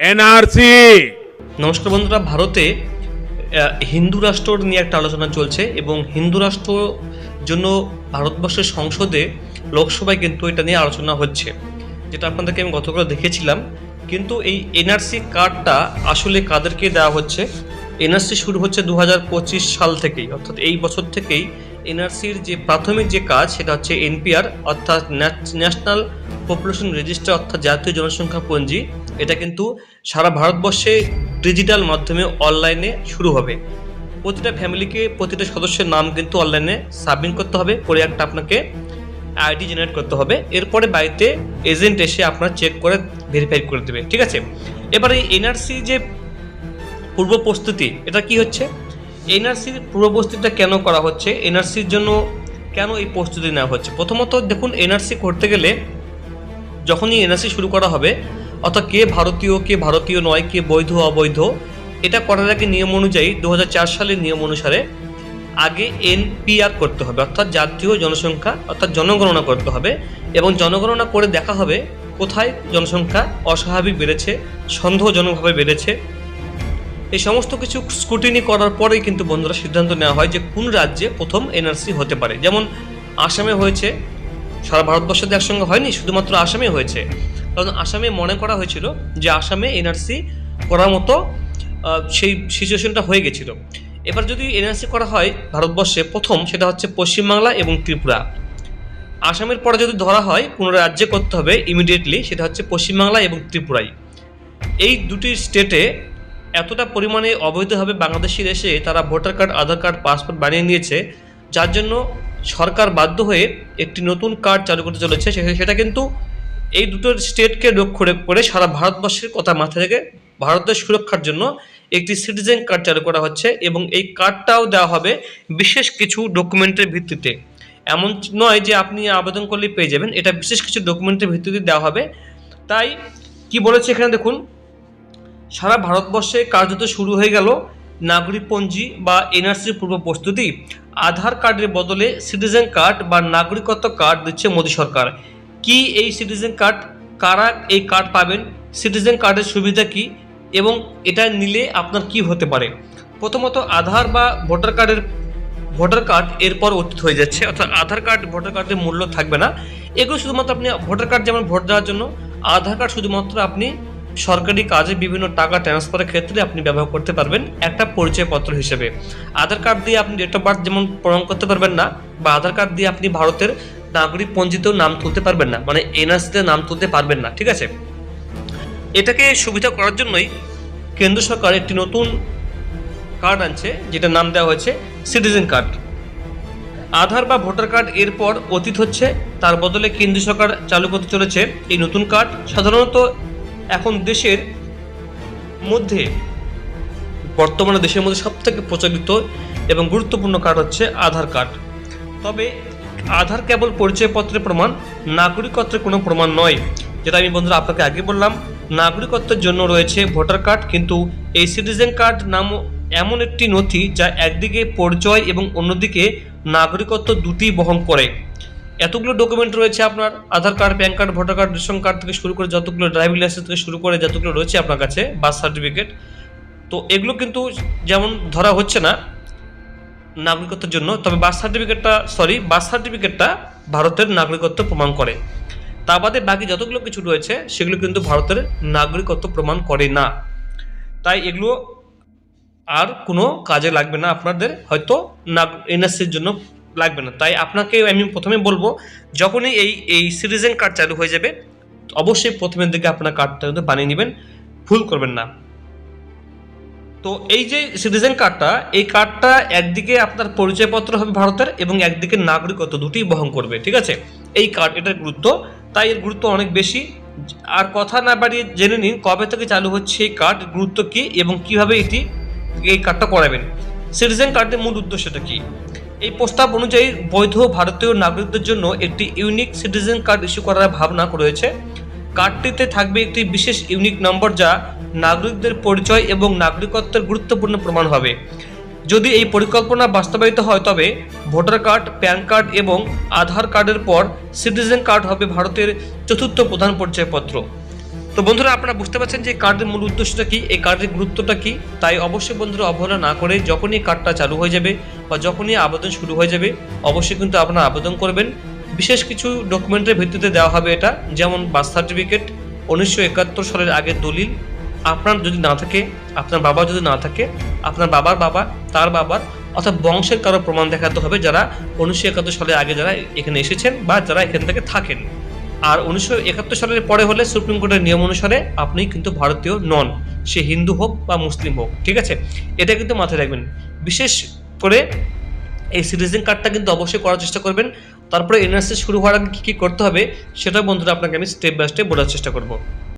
NRC. নমস্কার বন্ধুরা, ভারতে হিন্দু রাষ্ট্র নিয়ে একটা আলোচনা চলছে এবং হিন্দু রাষ্ট্র জন্য ভারতবর্ষের সংসদে লোকসভায় কিন্তু এটা নিয়ে আলোচনা হচ্ছে, যেটা আপনাদেরকে আমি গতকাল দেখেছিলাম। কিন্তু এই এনআরসি কার্ডটা আসলে কাদেরকে দেওয়া হচ্ছে? এনআরসি শুরু হচ্ছে দু হাজার পঁচিশ সাল থেকেই, অর্থাৎ এই বছর থেকেই এনআরসির যে প্রাথমিক যে কাজ সেটা হচ্ছে এনপিআর, অর্থাৎ ন্যাশনাল পপুলেশন রেজিস্টার, অর্থাৎ জাতীয় জনসংখ্যা পঞ্জি। এটা কিন্তু সারা ভারতবর্ষে ডিজিটাল মাধ্যমে অনলাইনে শুরু হবে। প্রতিটা ফ্যামিলিকে প্রতিটা সদস্যের নাম কিন্তু অনলাইনে সাবমিট করতে হবে। করে একটা আপনাকে আইডি জেনারেট করতে হবে। এরপরে বাড়িতে এজেন্ট এসে আপনার চেক করে ভেরিফাই করে দেবে। ঠিক আছে? এবারে এই এনআরসি যে পূর্ব প্রস্তুতি, এটা কি হচ্ছে? এনআরসির পূর্ব প্রস্তুতিটা কেন করা হচ্ছে? এনআরসির জন্য কেন এই প্রস্তুতি নেওয়া হচ্ছে? প্রথমত দেখুন এনআরসি করতে গেলে যখনই এনআরসি শুরু করা হবে অর্থাৎ কে ভারতীয় কে ভারতীয় নয়, কে বৈধ, অবৈধ, এটা করার আগে নিয়ম অনুযায়ী দু হাজার চার সালের নিয়ম অনুসারে আগে এনপিআর করতে হবে, অর্থাৎ জাতীয় জনসংখ্যা, অর্থাৎ জনগণনা করতে হবে এবং জনগণনা করে দেখা হবে কোথায় জনসংখ্যা অস্বাভাবিক বেড়েছে, সন্দেহজনকভাবে বেড়েছে। এই সমস্ত কিছু স্কুটিনি করার পরেই কিন্তু বন্ধুরা সিদ্ধান্ত নেওয়া হয় যে কোন রাজ্যে প্রথম এনআরসি হতে পারে। যেমন আসামে হয়েছে, সারা ভারতবর্ষে একসঙ্গে হয়নি, শুধুমাত্র আসামে হয়েছে। কারণ আসামে মনে করা হয়েছিল যে আসামে এনআরসি করার মতো সেই সিচুয়েশনটা হয়ে গেছিল। এবার যদি এনআরসি করা হয় ভারতবর্ষে, প্রথম সেটা হচ্ছে পশ্চিমবাংলা এবং ত্রিপুরা। আসামের পরে যদি ধরা হয় কোনো রাজ্যে করতে হবে ইমিডিয়েটলি সেটা হচ্ছে পশ্চিমবাংলা এবং ত্রিপুরাই। এই দুটি স্টেটে এতটা পরিমাণে অবৈধভাবে বাংলাদেশির এসে তারা voter card, Aadhaar card, passport বানিয়ে নিয়েছে, যার জন্য সরকার বাধ্য হয়ে একটি নতুন কার্ড চালু করতে চলেছে। সেটা কিন্তু এই দুটো স্টেটকে লক্ষ্য করে সারা ভারতবর্ষের কথা মাথায় রেখে ভারতের সুরক্ষার জন্য একটি সিটিজেন কার্ড চালু করা হচ্ছে এবং এই কার্ডটাও দেওয়া হবে বিশেষ কিছু ডকুমেন্টের ভিত্তিতে। এমন নয় যে আপনি আবেদন করলেই পেয়ে যাবেন, এটা বিশেষ কিছু ডকুমেন্টের ভিত্তিতে দেওয়া হবে। তাই কি বলেছে এখানে দেখুন, সারা ভারতবর্ষে কার্যত শুরু হয়ে গেল নাগরিকপঞ্জি বা এনআরসির পূর্ব প্রস্তুতি। আধার কার্ডের বদলে সিটিজেন কার্ড বা নাগরিকত্ব কার্ড দিচ্ছে মোদী সরকার। কি এই সিটিজেন কার্ড কারা এই কার্ড পাবেন সিটিজেন কার্ডের সুবিধা কি এবং এটা নিলে আপনার কি হতে পারে? প্রথমত আধার বা ভোটার কার্ডের ভোটার কার্ড এরপর অতীত হয়ে যাচ্ছে। অর্থাৎ আধার কার্ড ভোটার কার্ডের মূল্য থাকবে না। এগুলো শুধুমাত্র আপনি ভোটার কার্ড যেমন ভোট দেওয়ার জন্য, আধার কার্ড শুধুমাত্র আপনি সরকারি কাজে বিভিন্ন টাকা ট্রান্সফারের ক্ষেত্রে আপনি ব্যবহার করতে পারবেন একটা পরিচয়পত্র হিসেবে। আধার কার্ড দিয়ে আপনি ডেট অফ বার্থ যেমন প্রমাণ করতে পারবেন না, বা আধার কার্ড দিয়ে আপনি ভারতের নাগরিক পঞ্জিতেও নাম তুলতে পারবেন না মানে এনআরসিতে নাম তুলতে পারবেন না, ঠিক আছে? এটাকে সুবিধা করার জন্যই কেন্দ্র সরকার একটি নতুন কার্ড আনছে, যেটার নাম দেওয়া হয়েছে সিটিজেন কার্ড আধার বা ভোটার কার্ড এরপর অতীত হচ্ছে, তার বদলে কেন্দ্র সরকার চালু করতে চলেছে এই নতুন কার্ড সাধারণত এখন দেশের মধ্যে, বর্তমানে দেশের মধ্যে সবথেকে প্রচলিত এবং গুরুত্বপূর্ণ কার্ড হচ্ছে আধার কার্ড তবে আধার কেবল পরিচয়পত্রের প্রমাণ, নাগরিকত্বের কোনো প্রমাণ নয়। যেটা আমি বন্ধুরা আপনাকে আগে বললাম, নাগরিকত্বের জন্য রয়েছে ভোটার কার্ড, কিন্তু এই সিটিজেন কার্ড নাম এমন একটি নথি যা একদিকে পরিচয় এবং অন্যদিকে নাগরিকত্ব দুটি বহন করে। এতগুলো ডকুমেন্ট রয়েছে আপনার, Aadhaar card PAN card, voter card, ration card থেকে শুরু করে যতগুলো ড্রাইভিং লাইসেন্স থেকে শুরু করে যতগুলো রয়েছে আপনার কাছে বার্থ সার্টিফিকেট তো এগুলো কিন্তু যেমন ধরা হচ্ছে না নাগরিকত্বের জন্য, তবে বার্থ সার্টিফিকেটটা সরি বার্থ সার্টিফিকেটটা ভারতের নাগরিকত্ব প্রমাণ করে। তা বাদে বাকি যতগুলো কিছু রয়েছে, সেগুলো কিন্তু ভারতের নাগরিকত্ব প্রমাণ করে না। তাই এগুলো আর কোনো কাজে লাগবে না, আপনাদের হয়তো এনএসসির জন্য লাগবে না। তাই আপনাকে আমি প্রথমে বলব, যখনই এই এই সিটিজেন কার্ড চালু হয়ে যাবে, অবশ্যই প্রথমের দিকে আপনার কার্ডটা বানিয়ে নেবেন। ভুল করবেন না। তো এই যে সিটিজেন কার্ডটা এই কার্ডটা একদিকে আপনার পরিচয়পত্র হবে ভারতের এবং একদিকে নাগরিকত্ব দুটোই বহন করবে, ঠিক আছে? এই কার্ড এটার গুরুত্ব, তাই এর গুরুত্ব অনেক বেশি। আর কথা না বাড়িয়ে জেনে নিন, কবে থেকে চালু হচ্ছে এই কার্ড গুরুত্ব কী এবং কীভাবে এটি এই কার্ডটা করাবেন? সিটিজেন কার্ডের মূল উদ্দেশ্যটা কি? এই প্রস্তাব অনুযায়ী বৈধ ভারতীয় নাগরিকদের জন্য একটি ইউনিক সিটিজেন কার্ড ইস্যু করার ভাবনা রয়েছে। কার্ডটিতে থাকবে একটি বিশেষ ইউনিক নম্বর যা নাগরিকদের পরিচয় এবং নাগরিকত্বের গুরুত্বপূর্ণ প্রমাণ হবে। যদি এই পরিকল্পনা বাস্তবায়িত হয়, তবে ভোটার কার্ড, প্যান কার্ড এবং আধার কার্ডের পর সিটিজেন কার্ড হবে ভারতের চতুর্থ প্রধান পরিচয়পত্র। তো বন্ধুরা, আপনারা বুঝতে পারছেন যে কার্ডের মূল উদ্দেশ্যটা কি, এই কার্ডের গুরুত্বটা কি? তাই অবশ্যই বন্ধুরা অবহেলা না করে যখনই কার্ডটা চালু হয়ে যাবে বা যখনই আবেদন শুরু হয়ে যাবে, অবশ্যই কিন্তু আপনারা আবেদন করবেন। বিশেষ কিছু ডকুমেন্টের ভিত্তিতে দেওয়া হবে এটা, যেমন বার্থ সার্টিফিকেট উনিশশো একাত্তর সালের আগের দলিল, আপনার যদি না থাকে, আপনার বাবা যদি না থাকে, আপনার বাবার বাবা, তার বাবার অর্থাৎ বংশের কারও প্রমাণ দেখাতে হবে যারা উনিশশো একাত্তর সালের আগে যারা এখানে এসেছেন বা যারা এখান থেকে থাকেন। আর উনিশশো একাত্তর সালের পরে হলে সুপ্রিম কোর্টের নিয়ম অনুসারে আপনি কিন্তু ভারতীয় নন, সে হিন্দু হোক বা মুসলিম হোক, ঠিক আছে? এটা কিন্তু মাথায় রাখবেন। বিশেষ করে এই সিটিজেন কার্ডটা কিন্তু অবশ্যই করার চেষ্টা করবেন। তারপরে এনআরসি শুরু হওয়ার আগে কী কী করতে হবে, সেটা বন্ধুরা আপনাকে আমি স্টেপ বাই স্টেপ বলার চেষ্টা করব।